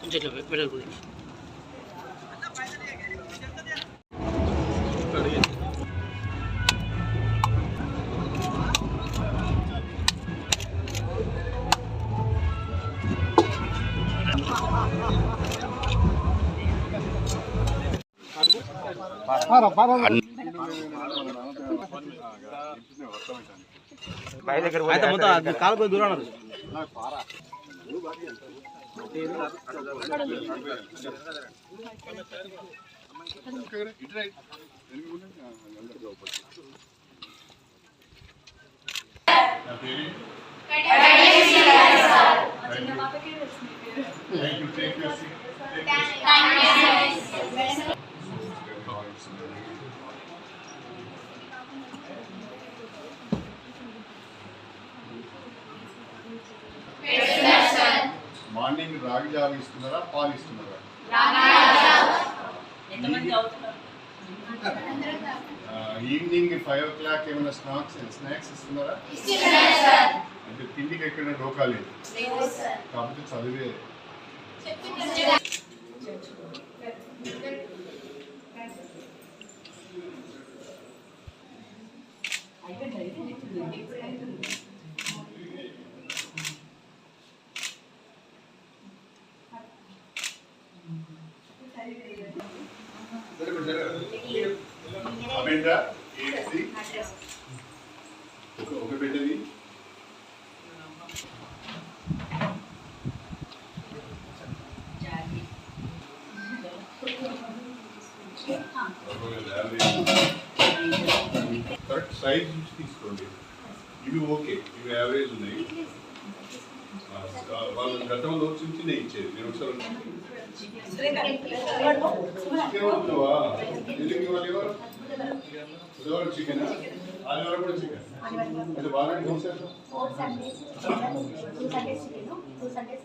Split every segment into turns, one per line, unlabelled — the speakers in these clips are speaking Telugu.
కొంచెం ఇట్లా మెడల్ గురించి
అయితే మొత్తం అది కాలు పోయి దూరం
మార్నింగ్ రాగి జావ ఇస్తున్నారా పాలు ఇస్తున్నారా ఈవినింగ్ ఫైవ్ ఓ క్లాక్ ఏమైనా స్నాక్స్ స్నాక్స్ ఇస్తున్నారా అంటే తిండికి ఎక్కడ డోకా లేదు కాబట్టి చదివే ఆ ఇవి ఓకే ఇవి యావరేజ్ ఉన్నాయి. వాళ్ళు గతంలో చిన్న చిన్న ఇచ్చేది నేను ఒకసారి బుధవారం చికెన్ ఆదివారం కూడా చికెన్. అది వారానికి ఒకసారి
four Sundays two Sundays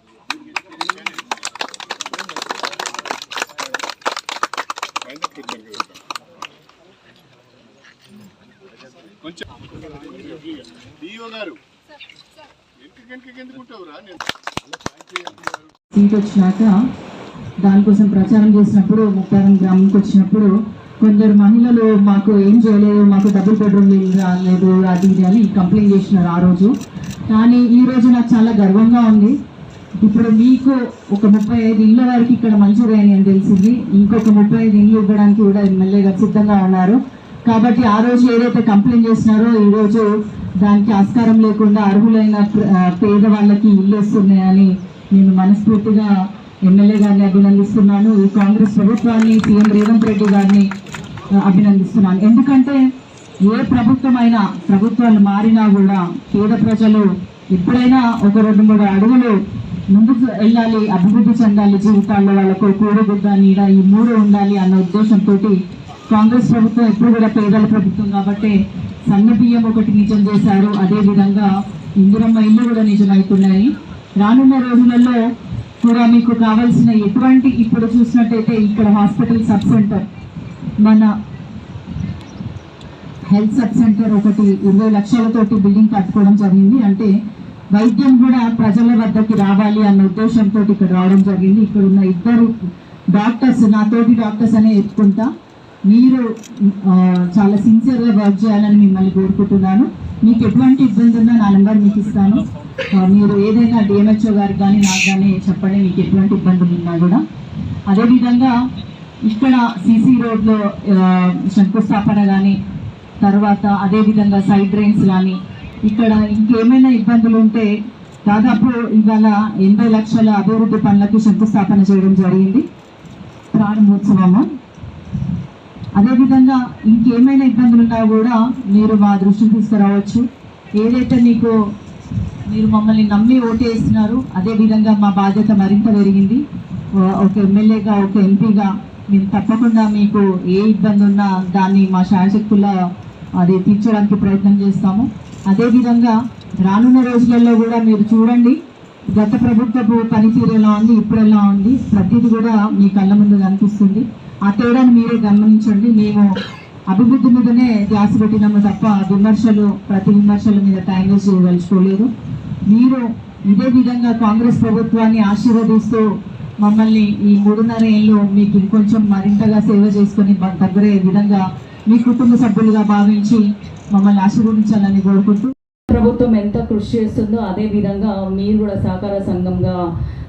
DO గారు.
సీట్ వచ్చినాక దానికోసం ప్రచారం చేసినప్పుడు ముప్పారం గ్రామంకి వచ్చినప్పుడు కొందరు మహిళలు మాకు ఏం చేయలేదు మాకు డబుల్ బెడ్రూమ్ ఇల్లు రాలేదు అది ఇది అని కంప్లైంట్ చేసినారు ఆ రోజు. కానీ ఈ రోజు నాకు చాలా గర్వంగా ఉంది. ఇప్పుడు మీకు ఒక ముప్పై ఐదు ఇళ్ళ వరకు ఇక్కడ మంజూరైన అని తెలిసింది. ఇంకొక ముప్పై ఐదు ఇళ్ళు ఇవ్వడానికి కూడా ఎమ్మెల్యే గారు సిద్ధంగా ఉన్నారు. కాబట్టి ఆ రోజు ఏదైతే కంప్లైంట్ చేసినారో ఈరోజు దానికి ఆస్కారం లేకుండా అర్హులైన పేదవాళ్ళకి ఇల్లు వస్తున్నాయని నేను మనస్ఫూర్తిగా ఎమ్మెల్యే గారిని అభినందిస్తున్నాను. ఈ కాంగ్రెస్ ప్రభుత్వాన్ని సీఎం రేవంత్ రెడ్డి గారిని అభినందిస్తున్నాను. ఎందుకంటే ఏ ప్రభుత్వమైనా ప్రభుత్వాలు మారినా కూడా పేద ప్రజలు ఎప్పుడైనా ఒక రెండు మూడు అడుగులు ముందుకు వెళ్ళాలి అభివృద్ధి చెందాలి జీవితాల్లో వాళ్ళకు కూడగుడ్డ నీడ ఈ మూడు ఉండాలి అన్న ఉద్దేశంతో కాంగ్రెస్ ప్రభుత్వం ఎప్పుడు కూడా పేదల ప్రభుత్వం కాబట్టి సన్న బియ్యం ఒకటి నిజం చేశారు. అదే విధంగా ఇందిరమ్మ ఇల్లు కూడా నిజమవుతున్నాయి రానున్న రోజులలో కూడా మీకు కావాల్సిన ఎటువంటి ఇప్పుడు చూసినట్టయితే ఇక్కడ హాస్పిటల్ సబ్ సెంటర్. మన హెల్త్ సబ్ సెంటర్ ఒకటి ఇరవై లక్షలతోటి బిల్డింగ్ కట్టుకోవడం జరిగింది. అంటే వైద్యం కూడా ప్రజల వద్దకి రావాలి అన్న ఉద్దేశంతో ఇక్కడ రావడం జరిగింది. ఇక్కడ ఉన్న ఇద్దరు డాక్టర్స్ నాతోటి డాక్టర్స్ అనే చెప్పుకుంటా. మీరు చాలా సిన్సియర్గా వర్క్ చేయాలని మిమ్మల్ని కోరుకుంటున్నాను. మీకు ఎటువంటి ఇబ్బంది ఉన్నా నా నెంబర్ మీకు ఇస్తాను. మీరు ఏదైనా డిఎంహెచ్ఓ గారికి కానీ నాకు కానీ చెప్పండి మీకు ఎటువంటి ఇబ్బందులు ఉన్నా కూడా. అదేవిధంగా ఇక్కడ సిసి రోడ్లో శంకుస్థాపన కానీ తర్వాత అదేవిధంగా సైడ్ డ్రైన్స్ కానీ ఇక్కడ ఇంకేమైనా ఇబ్బందులు ఉంటే దాదాపు ఇవాళ ఎనభై లక్షల అభివృద్ధి పనులకు శంకుస్థాపన చేయడం జరిగింది. ప్రారంభోత్సవము అదేవిధంగా ఇంకేమైనా ఇబ్బందులు ఉన్నా కూడా మీరు మా దృష్టికి తీసుకురావచ్చు. ఏదైతే మీకు మీరు మమ్మల్ని నమ్మి ఓటేస్తున్నారు అదేవిధంగా మా బాధ్యత మరింత పెరిగింది. ఒక ఎమ్మెల్యేగా ఒక ఎంపీగా మేము తప్పకుండా మీకు ఏ ఇబ్బంది ఉన్నా దాన్ని మా శాయశక్తుల అది తీర్చడానికి ప్రయత్నం చేస్తాము. అదేవిధంగా రానున్న రోజులలో కూడా మీరు చూడండి గత ప్రభుత్వపు పనితీరు ఎలా ఉంది ఇప్పుడు ఎలా ఉంది ప్రతిదీ కూడా మీ కళ్ళ ముందు కనిపిస్తుంది. ఆ తేడాను మీరే గమనించండి. మేము అభివృద్ధి మీదనే ధ్యాస పెట్టినాము తప్ప విమర్శలు ప్రతి విమర్శల మీద టైం వేస్ట్ చేయదలుచుకోలేదు. మీరు ఇదే విధంగా కాంగ్రెస్ ప్రభుత్వాన్ని ఆశీర్వదిస్తూ మమ్మల్ని ఈ మూడున్నర ఏళ్ళు మీకు ఇంకొంచెం మరింతగా సేవ చేసుకొని దగ్గరే విధంగా మీ కుటుంబ సభ్యులుగా భావించి మమ్మల్ని ఆశీర్వదించాలని కోరుకుంటూ
ప్రభుత్వం ఎంత కృషి చేస్తుందో అదే విధంగా మీరు కూడా సహకార సంఘంగా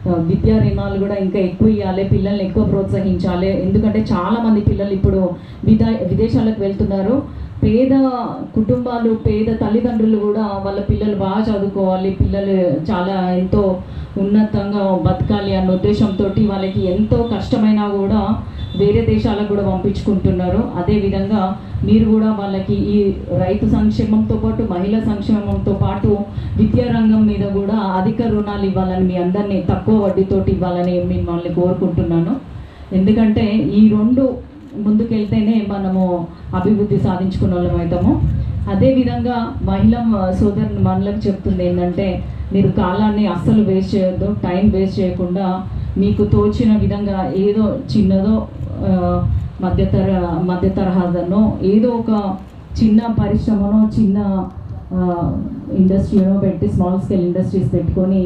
విద్యా రుణాలు కూడా ఇంకా ఎక్కువ ఇవ్వాలి పిల్లల్ని ఎక్కువ ప్రోత్సహించాలి. ఎందుకంటే చాలామంది పిల్లలు ఇప్పుడు విదా విదేశాలకు వెళ్తున్నారు. పేద కుటుంబాలు పేద తల్లిదండ్రులు కూడా వాళ్ళ పిల్లలు బాగా చదువుకోవాలి పిల్లలు చాలా ఎంతో ఉన్నతంగా బతకాలి అన్న ఉద్దేశంతో వాళ్ళకి ఎంతో కష్టమైనా కూడా వేరే దేశాలకు కూడా పంపించుకుంటున్నారు. అదేవిధంగా మీరు కూడా వాళ్ళకి ఈ రైతు సంక్షేమంతో పాటు మహిళా సంక్షేమంతో పాటు విద్యా రంగం మీద కూడా అధిక రుణాలు ఇవ్వాలని మీ అందరినీ తక్కువ వడ్డీతోటి ఇవ్వాలని మిమ్మల్ని కోరుకుంటున్నాను. ఎందుకంటే ఈ రెండు ముందుకెళ్తేనే మనము అభివృద్ధి సాధించుకున్న వాళ్ళం అవుతాము అదేవిధంగా మహిళ సోదరుని మనలకు చెప్తుంది ఏంటంటే మీరు కాలాన్ని అస్సలు వేస్ట్ చేయొద్దు టైం వేస్ట్ చేయకుండా మీకు తోచిన విధంగా ఏదో చిన్నదో మధ్యతర మధ్య తరహాదనో ఏదో ఒక చిన్న పరిశ్రమనో చిన్న ఇండస్ట్రీనో పెట్టి స్మాల్ స్కేల్ ఇండస్ట్రీస్ పెట్టుకొని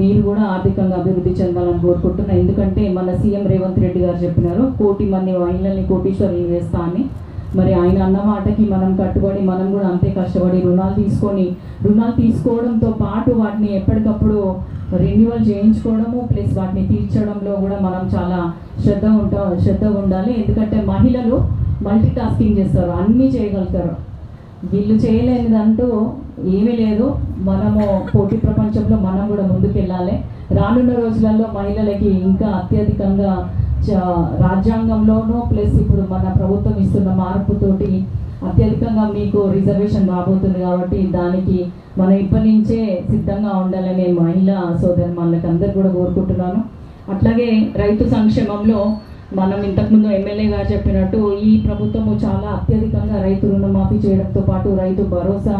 మీరు కూడా ఆర్థికంగా అభివృద్ధి చెందాలని కోరుకుంటున్నా. ఎందుకంటే మన సీఎం రేవంత్ రెడ్డి గారు చెప్పినారు కోటి మంది మహిళల్ని కోటీశ్వరులు వేస్తా అని. మరి ఆయన అన్న మాటకి మనం కట్టుబడి మనం కూడా అంతే కష్టపడి రుణాలు తీసుకొని రుణాలు తీసుకోవడంతో పాటు వాటిని ఎప్పటికప్పుడు రెన్యువల్ చేయించుకోవడము ప్లస్ వాటిని తీర్చడంలో కూడా మనం చాలా శ్రద్ధ ఉంటా శ్రద్ధ ఉండాలి. ఎందుకంటే మహిళలు మల్టీ టాస్కింగ్ చేస్తారు అన్నీ చేయగలుగుతారు. వీళ్ళు చేయలేనిదంటూ ఏమీ లేదు. మనము పోటీ ప్రపంచంలో మనం కూడా ముందుకెళ్ళాలి. రానున్న రోజులలో మహిళలకి ఇంకా అత్యధికంగా చ- రాజ్యాంగంలోనూ ప్లస్ ఇప్పుడు మన ప్రభుత్వం ఇస్తున్న మార్పుతోటి అత్యధికంగా మీకు రిజర్వేషన్ రాబోతుంది కాబట్టి దానికి మనం ఇప్పటి నుంచే సిద్ధంగా ఉండాలని మహిళా సోదరి మనకి అందరు కూడా కోరుకుంటున్నాను. అట్లాగే రైతు సంక్షేమంలో మనం ఇంతకుముందు ఎమ్మెల్యే గారు చెప్పినట్టు ఈ ప్రభుత్వము చాలా అత్యధికంగా రైతు రుణమాఫీ చేయడంతో పాటు రైతు భరోసా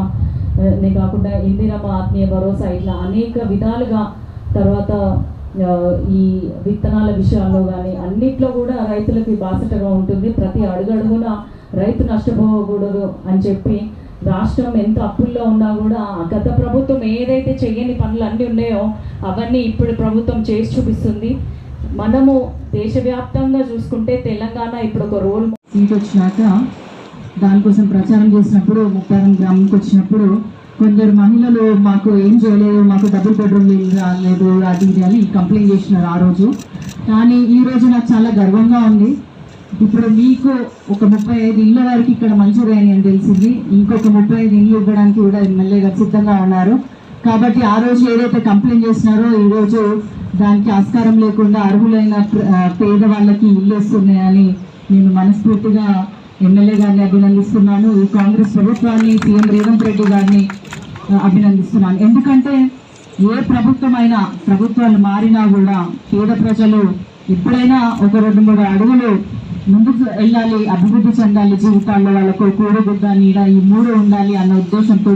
నే కాకుండా ఇందిరమ్మ ఆత్మీయ భరోసా ఇట్లా అనేక విధాలుగా తర్వాత ఈ విత్తనాల విషయాల్లో కానీ అన్నిట్లో కూడా రైతులకి బాసటగా ఉంటుంది. ప్రతి అడుగడుగున రైతు నష్టపోకూడదు అని చెప్పి రాష్ట్రం ఎంత అప్పుల్లో ఉన్నా కూడా గత ప్రభుత్వం ఏదైతే చేయని పనులు అన్నీ ఉన్నాయో అవన్నీ ఇప్పుడు ప్రభుత్వం చేసి చూపిస్తుంది. మనము దేశవ్యాప్తంగా చూసుకుంటే తెలంగాణ ఇప్పుడు ఒక రోల్
సీట్ వచ్చినాక దానికోసం ప్రచారం చేసినప్పుడు ముప్పారం గ్రామంకి వచ్చినప్పుడు కొందరు మహిళలు మాకు ఏం చేయలేదు మాకు డబుల్ బెడ్రూమ్ ఇల్లు రాలేదు అది ఇది అని కంప్లైంట్ చేసినారు ఆ రోజు. కానీ ఈ రోజు నాకు చాలా గర్వంగా ఉంది. ఇప్పుడు మీకు ఒక ముప్పై ఐదు ఇళ్ళ వరకు ఇక్కడ మంజూరు అని తెలిసింది. ఇంకొక ముప్పై ఐదు ఇళ్ళు ఇవ్వడానికి కూడా ఎమ్మెల్యే గారు సిద్ధంగా ఉన్నారు. కాబట్టి ఆ రోజు ఏదైతే కంప్లైంట్ చేసినారో ఈరోజు దానికి ఆస్కారం లేకుండా అర్హులైన పేదవాళ్ళకి పేద వాళ్ళకి ఇల్లు వస్తున్నాయని నేను మనస్ఫూర్తిగా ఎమ్మెల్యే గారిని అభినందిస్తున్నాను. ఈ కాంగ్రెస్ ప్రభుత్వాన్ని సీఎం రేవంత్ రెడ్డి గారిని అభినందిస్తున్నాను. ఎందుకంటే ఏ ప్రభుత్వమైనా ప్రభుత్వాలు మారినా కూడా పేద ప్రజలు ఎప్పుడైనా ఒక రెండు మూడు అడుగులు ముందుకు వెళ్ళాలి అభివృద్ధి చెందాలి జీవితాల్లో వాళ్ళకు కూడగుడ్డ నీడ ఈ మూడు ఉండాలి అన్న ఉద్దేశంతో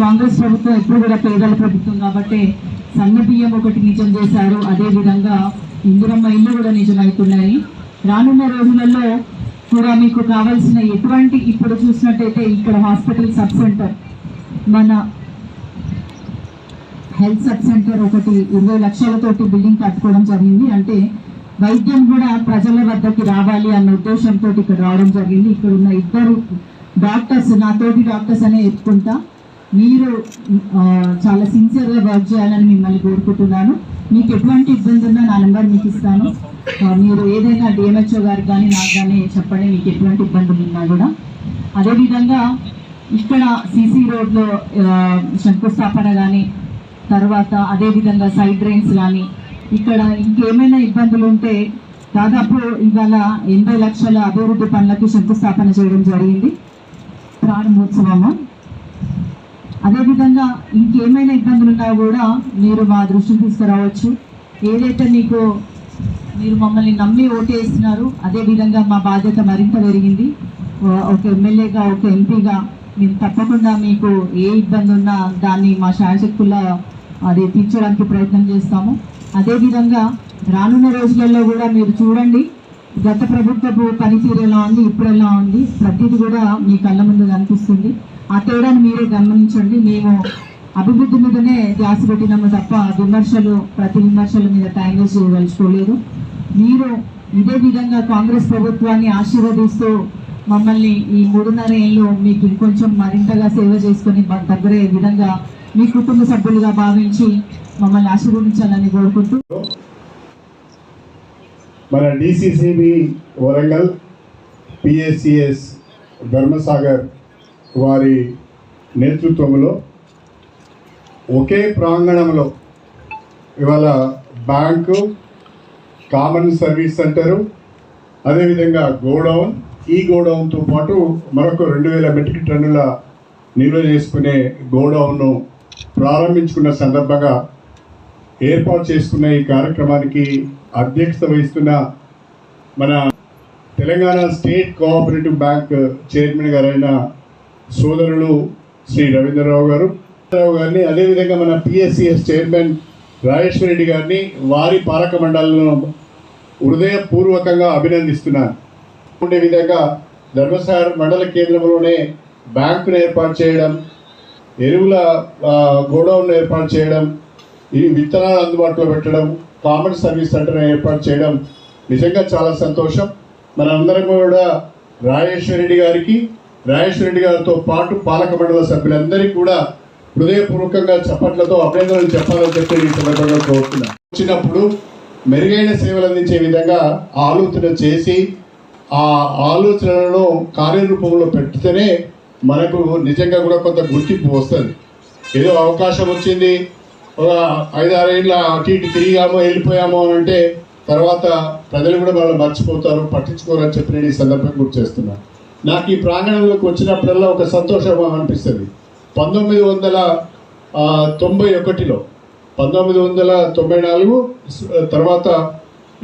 కాంగ్రెస్ ప్రభుత్వం ఎప్పుడు కూడా పేదల ప్రభుత్వం కాబట్టి సన్న బియ్యం ఒకటి నిజం చేశారు. అదే విధంగా ఇందిరమ్మ ఇల్లు కూడా నిజమవుతున్నాయి రానున్న రోజులలో కూడా మీకు కావాల్సిన ఎటువంటి ఇప్పుడు చూసినట్టయితే ఇక్కడ హాస్పిటల్ సబ్ సెంటర్ మన హెల్త్ సబ్ సెంటర్ ఒకటి ఇరవై లక్షలతోటి బిల్డింగ్ కట్టుకోవడం జరిగింది. అంటే వైద్యం కూడా ప్రజల వద్దకి రావాలి అన్న ఉద్దేశంతో ఇక్కడ రావడం జరిగింది. ఇక్కడ ఉన్న ఇద్దరు డాక్టర్స్ నాతోటి డాక్టర్స్ అనే చెప్పుకుంటా. మీరు చాలా సిన్సియర్గా వర్క్ చేయాలని మిమ్మల్ని కోరుకుంటున్నాను. మీకు ఎటువంటి ఇబ్బంది ఉన్నా నా నెంబర్ మీకు ఇస్తాను. మీరు ఏదైనా డిఎంహెచ్ఓ గారికి కానీ నాకు కానీ చెప్పండి మీకు ఎటువంటి ఇబ్బందులు ఉన్నా కూడా. అదేవిధంగా ఇక్కడ సీసీ రోడ్లో శంకుస్థాపన కానీ తర్వాత అదేవిధంగా సైడ్ డ్రైన్స్ కానీ ఇక్కడ ఇంకేమైనా ఇబ్బందులు ఉంటే దాదాపు ఇవాళ ఎనభై లక్షల అభివృద్ధి పనులకి శంకుస్థాపన చేయడం జరిగింది. ప్రారంభోత్సవము అదేవిధంగా ఇంకేమైనా ఇబ్బందులు ఉన్నా కూడా మీరు మా దృష్టికి తీసుకురావచ్చు. ఏదైతే మీకు మీరు మమ్మల్ని నమ్మి ఓటేస్తున్నారు అదేవిధంగా మా బాధ్యత మరింత పెరిగింది. ఒక ఎమ్మెల్యేగా ఒక ఎంపీగా మేము తప్పకుండా మీకు ఏ ఇబ్బంది ఉన్నా దాన్ని మా శాయశక్తుల అది తీర్చడానికి ప్రయత్నం చేస్తాము. అదేవిధంగా రానున్న రోజులలో కూడా మీరు చూడండి గత ప్రభుత్వపు పనితీరు ఎలా ఉంది ఇప్పుడు ఎలా ఉంది ప్రతిదీ కూడా మీ కళ్ళ ముందు కనిపిస్తుంది. ఆ తేడాను మీరే గమనించండి. మేము అభివృద్ధి మీదనే ధ్యాస పెట్టినాము తప్ప విమర్శలు ప్రతి విమర్శల మీద టైం వేస్ట్ మీరు ఇదే విధంగా కాంగ్రెస్ ప్రభుత్వాన్ని ఆశీర్వదిస్తూ మమ్మల్ని ఈ మూడున్నర ఏళ్ళు మీకు ఇంకొంచెం మరింతగా సేవ చేసుకొని దగ్గరే విధంగా మీ కుటుంబ సభ్యులుగా భావించి మమ్మల్ని ఆశీర్వదించాలని కోరుకుంటూ
మన డిసిసిబి వరంగల్ పిఎస్సిఎస్ ధర్మసాగర్ వారి నేతృత్వంలో ఒకే ప్రాంగణంలో ఇవాళ బ్యాంకు కామన్ సర్వీస్ సెంటరు అదేవిధంగా గోడౌన్. ఈ గోడౌన్తో పాటు మరొక రెండు వేల మెట్రిక్ టన్నుల నిల్వ చేసుకునే గోడౌన్ను ప్రారంభించుకున్న సందర్భంగా ఏర్పాటు చేసుకున్న ఈ కార్యక్రమానికి అధ్యక్షత వహిస్తున్న మన Telangana state cooperative bank chairman గారైన సోదరులు శ్రీ రవీంద్రరావు గారు. రావు గారిని అదేవిధంగా మన పిఎస్సిఎస్ చైర్మన్ రాజేశ్వర రెడ్డి గారిని వారి పాలక మండలను హృదయపూర్వకంగా అభినందిస్తున్నాను. ఉండే విధంగా ధర్మసార మండల కేంద్రంలోనే బ్యాంకును ఏర్పాటు చేయడం ఎరువుల గోడౌన్ను గోడౌన్ ఏర్పాటు చేయడం ఈ విత్తనాలు అందుబాటులో పెట్టడం కామన్ సర్వీస్ సెంటర్ ఏర్పాటు చేయడం నిజంగా చాలా సంతోషం. మనందరం కూడా రాజేశ్వర రెడ్డి గారికి రాజేశ్వర రెడ్డి గారితో పాటు పాలక మండల సభ్యులందరికీ కూడా హృదయపూర్వకంగా చప్పట్లతో అభ్యర్థులను చెప్పాలని చెప్పి ఈ సందర్భంగా కోరుతున్నాను వచ్చినప్పుడు మెరుగైన సేవలు అందించే విధంగా ఆలోచన చేసి ఆ ఆలోచనలను కార్యరూపంలో పెడితేనే మనకు నిజంగా కూడా కొంత గుర్తింపు వస్తుంది. ఏదో అవకాశం వచ్చింది ఒక ఐదారేళ్ళ అటు ఇటు తిరిగామో వెళ్ళిపోయామో అని అంటే తర్వాత ప్రజలు కూడా వాళ్ళు మర్చిపోతారు పట్టించుకోరని చెప్పి నేను ఈ సందర్భంగా గుర్తు చేస్తున్నాను నాకు ఈ ప్రాంగణంలోకి వచ్చినప్పుడల్లా ఒక సంతోషం అనిపిస్తుంది. పంతొమ్మిది వందల తొంభై ఒకటిలో పంతొమ్మిది వందల తొంభై నాలుగు తర్వాత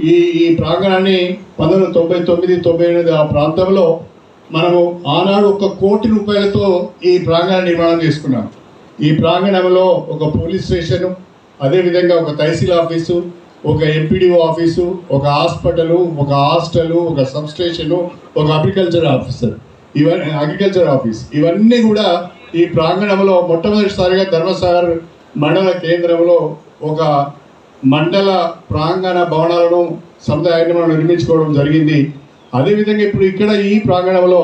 ఈ ఈ ప్రాంగణాన్ని పంతొమ్మిది వందల తొంభై తొమ్మిది తొంభై ఎనిమిది ఆ ప్రాంతంలో మనము ఆనాడు ఒక కోటి రూపాయలతో ఈ ప్రాంగణ నిర్మాణం చేసుకున్నాం. ఈ ప్రాంగణంలో ఒక పోలీస్ స్టేషను అదేవిధంగా ఒక తహసీల్ ఆఫీసు ఒక ఎంపీడీఓ ఆఫీసు ఒక హాస్పిటలు ఒక హాస్టలు ఒక సబ్ స్టేషను ఒక అగ్రికల్చర్ ఆఫీసర్ ఇవన్నీ అగ్రికల్చర్ ఆఫీస్ ఇవన్నీ కూడా ఈ ప్రాంగణంలో మొట్టమొదటిసారిగా ధర్మసాగర్ మండల కేంద్రంలో ఒక మండల ప్రాంగణ భవనాలను సముదాయాన్ని మనం నిర్మించుకోవడం జరిగింది. అదేవిధంగా ఇప్పుడు ఇక్కడ ఈ ప్రాంగణంలో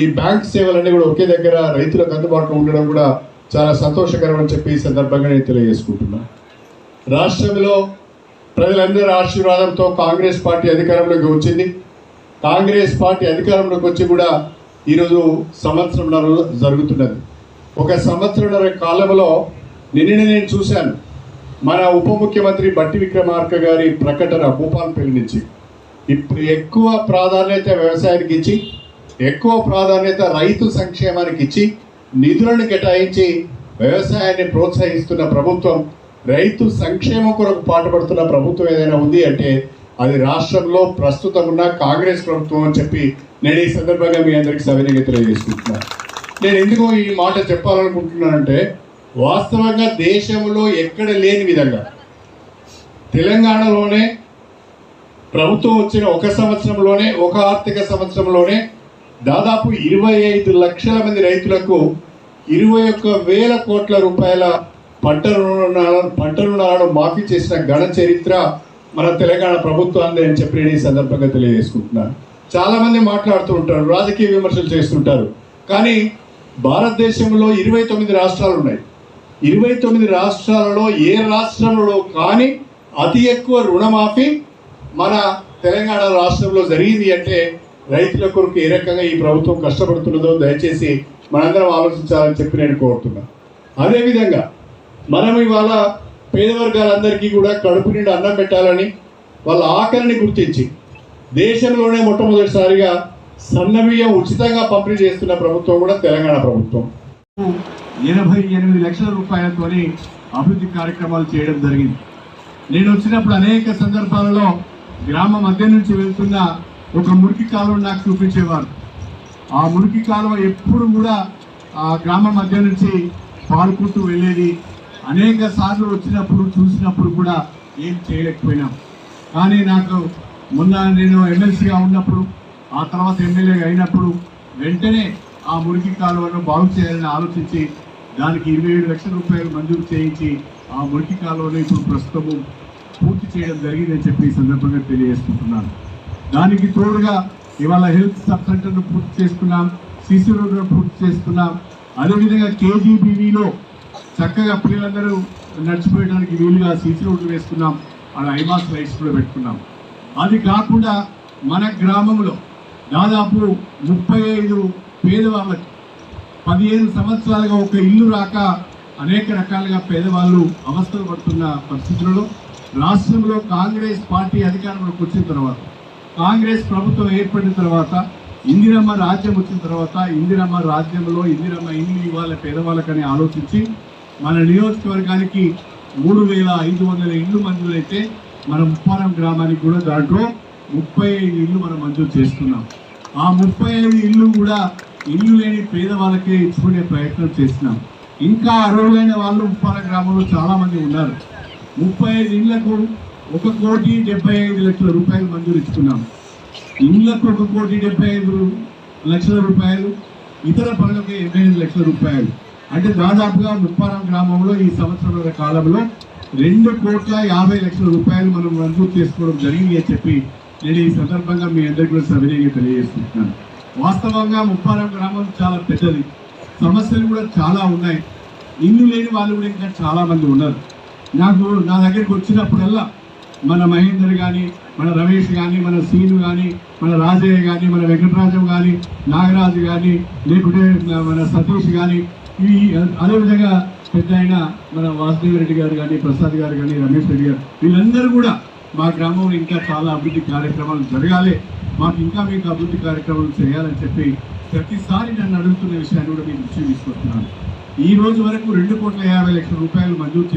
ఈ బ్యాంక్ సేవలన్నీ కూడా ఒకే దగ్గర రైతులకు అందుబాటులో ఉండడం కూడా చాలా సంతోషకరం అని చెప్పి ఈ సందర్భంగా నేను తెలియజేసుకుంటున్నాను. రాష్ట్రంలో ప్రజలందరి ఆశీర్వాదంతో కాంగ్రెస్ పార్టీ అధికారంలోకి వచ్చింది. కాంగ్రెస్ పార్టీ అధికారంలోకి వచ్చి కూడా ఈరోజు సంవత్సరంన్నర జరుగుతున్నది. ఒక సంవత్సరంన్నర కాలంలో నిన్న నేను చూశాను. మన ఉప ముఖ్యమంత్రి బట్టి విక్రమార్క గారి ప్రకటన భూపాల్పల్లి నుంచి. ఇప్పుడు ఎక్కువ ప్రాధాన్యత వ్యవసాయానికి ఇచ్చి ఎక్కువ ప్రాధాన్యత రైతు సంక్షేమానికి ఇచ్చి నిధులను కేటాయించి వ్యవసాయాన్ని ప్రోత్సహిస్తున్న ప్రభుత్వం రైతు సంక్షేమం కొరకు పాటుపడుతున్న ప్రభుత్వం ఏదైనా ఉంది అంటే అది రాష్ట్రంలో ప్రస్తుతం ఉన్న కాంగ్రెస్ ప్రభుత్వం అని చెప్పి నేను ఈ సందర్భంగా మీ అందరికీ సవినీయంగా తెలియజేసుకుంటున్నాను నేను ఎందుకు ఈ మాట చెప్పాలనుకుంటున్నానంటే వాస్తవంగా దేశంలో ఎక్కడ లేని విధంగా తెలంగాణలోనే ప్రభుత్వం వచ్చిన ఒక సంవత్సరంలోనే ఒక ఆర్థిక సంవత్సరంలోనే దాదాపు ఇరవై ఐదు లక్షల మంది రైతులకు ఇరవై ఒక్క వేల కోట్ల రూపాయల పంట రుణాలను పంట రుణాలను మాఫీ చేసిన ఘన చరిత్ర మన తెలంగాణ ప్రభుత్వాన్ని అని చెప్పి నేను ఈ సందర్భంగా తెలియజేసుకుంటున్నాను. చాలామంది మాట్లాడుతూ ఉంటారు రాజకీయ విమర్శలు చేస్తుంటారు. కానీ భారతదేశంలో ఇరవై తొమ్మిది రాష్ట్రాలు ఉన్నాయి. ఇరవై తొమ్మిది రాష్ట్రాలలో ఏ రాష్ట్రంలో కానీ అతి ఎక్కువ రుణమాఫీ మన తెలంగాణ రాష్ట్రంలో జరిగింది అంటే రైతుల కొరకు ఏ రకంగా ఈ ప్రభుత్వం కష్టపడుతున్నదో దయచేసి మనందరం ఆలోచించాలని చెప్పి నేను కోరుతున్నాను. అదేవిధంగా మనం ఇవాళ పేద వర్గాలందరికీ కూడా కడుపు నిండా అన్నం పెట్టాలని వాళ్ళ ఆకలిని గుర్తించి దేశంలోనే మొట్టమొదటిసారిగా సన్నబియ్యం ఉచితంగా పంపిణీ చేస్తున్న ప్రభుత్వం కూడా తెలంగాణ ప్రభుత్వం. ఎనభై ఎనిమిది లక్షల రూపాయలతోని అభివృద్ధి కార్యక్రమాలు చేయడం జరిగింది. నేను వచ్చినప్పుడు అనేక సందర్భాలలో గ్రామ మధ్య నుంచి వెళ్తున్న ఒక మురికి కాలువ నాకు చూపించేవారు. ఆ మురికి కాలువ ఎప్పుడు కూడా ఆ గ్రామ మధ్య నుంచి పారుకుంటూ వెళ్ళేది అనేక సార్లు వచ్చినప్పుడు చూసినప్పుడు కూడా ఏం చేయలేకపోయినాం. కానీ నాకు మొన్న నేను ఎమ్మెల్సీగా ఉన్నప్పుడు ఆ తర్వాత ఎమ్మెల్యేగా అయినప్పుడు వెంటనే ఆ మురికి కాలువను బాగు చేయాలని ఆలోచించి దానికి ఇరవై ఏడు లక్షల రూపాయలు మంజూరు చేయించి ఆ మురికి కాలువను ఇప్పుడు ప్రస్తుతము పూర్తి చేయడం జరిగిందని చెప్పి ఈ సందర్భంగా తెలియజేసుకుంటున్నాను. దానికి తోడుగా ఇవాళ హెల్త్ సబ్ సెంటర్ను పూర్తి చేసుకున్నాం సిసి రోడ్ను పూర్తి చేసుకున్నాం. అదేవిధంగా కేజీబీవీలో చక్కగా పిల్లలందరూ నడిచిపోయడానికి వీలుగా సీసీ రోడ్లు వేసుకున్నాం. అలా ఐమాస్ లైట్స్ కూడా పెట్టుకున్నాం. అది కాకుండా మన గ్రామంలో దాదాపు ముప్పై ఐదు పేదవాళ్ళకి పదిహేను సంవత్సరాలుగా ఒక ఇల్లు రాక అనేక రకాలుగా పేదవాళ్ళు అవస్థలు పడుతున్న పరిస్థితులలో రాష్ట్రంలో కాంగ్రెస్ పార్టీ అధికారంలోకి వచ్చిన తర్వాత కాంగ్రెస్ ప్రభుత్వం ఏర్పడిన తర్వాత ఇందిరమ్మ రాజ్యం వచ్చిన తర్వాత ఇందిరమ్మ రాజ్యంలో ఇందిరమ్మ ఇల్లు ఇవ్వాలి పేదవాళ్ళకని ఆలోచించి మన నియోజకవర్గానికి మూడు వేల ఐదు వందల ఇల్లు మంజూరైతే మన ముప్పారం గ్రామానికి కూడా దాంట్లో ముప్పై ఐదు ఇల్లు మనం మంజూరు చేస్తున్నాం. ఆ ముప్పై ఐదు ఇల్లు కూడా ఇల్లు లేని పేదవాళ్ళకే ఇచ్చుకునే ప్రయత్నం చేస్తున్నాం. ఇంకా అర్హులైన వాళ్ళు ఉప్పాల గ్రామంలో చాలామంది ఉన్నారు. ముప్పై ఐదు ఇళ్ళకు ఒక కోటి డెబ్బై ఐదు లక్షల రూపాయలు మంజూరు ఇచ్చుకున్నాం. ఇళ్ళకు ఒక కోటి డెబ్బై ఐదు లక్షల రూపాయలు ఇతర పనులకు ఎనభై ఐదు లక్షల రూపాయలు. అంటే దాదాపుగా ముప్పారం గ్రామంలో ఈ సంవత్సరాల కాలంలో రెండు కోట్ల యాభై లక్షల రూపాయలు మనం మంజూరు చేసుకోవడం జరిగింది అని చెప్పి నేను ఈ సందర్భంగా మీ అందరికీ కూడా సవినయంగా తెలియజేస్తున్నాను వాస్తవంగా ముప్పారం గ్రామం చాలా పెద్దది. సమస్యలు కూడా చాలా ఉన్నాయి. ఇల్లు లేని వాళ్ళు కూడా ఇంకా చాలామంది ఉన్నారు. నాకు నా దగ్గరికి వచ్చినప్పుడల్లా మన మహేందర్ కానీ మన రమేష్ కానీ మన సీను కానీ మన రాజయ్య కానీ మన వెంకటరాజం కానీ నాగరాజు కానీ లేకుంటే మన సతీష్ కానీ ఈ అదేవిధంగా పెద్ద ఆయన మన వాసుదేవ్ రెడ్డి గారు కానీ ప్రసాద్ గారు కానీ రమేష్ రెడ్డి గారు వీళ్ళందరూ కూడా మా గ్రామంలో ఇంకా చాలా అభివృద్ధి కార్యక్రమాలు జరగాలి. మాకు ఇంకా మీకు అభివృద్ధి కార్యక్రమాలు చేయాలని చెప్పి ప్రతిసారి నన్ను అడుగుతున్న విషయాన్ని కూడా మీకు దృష్టి తీసుకొస్తున్నాను. ఈ రోజు వరకు రెండు కోట్ల యాభై లక్షల రూపాయలు మంజూరు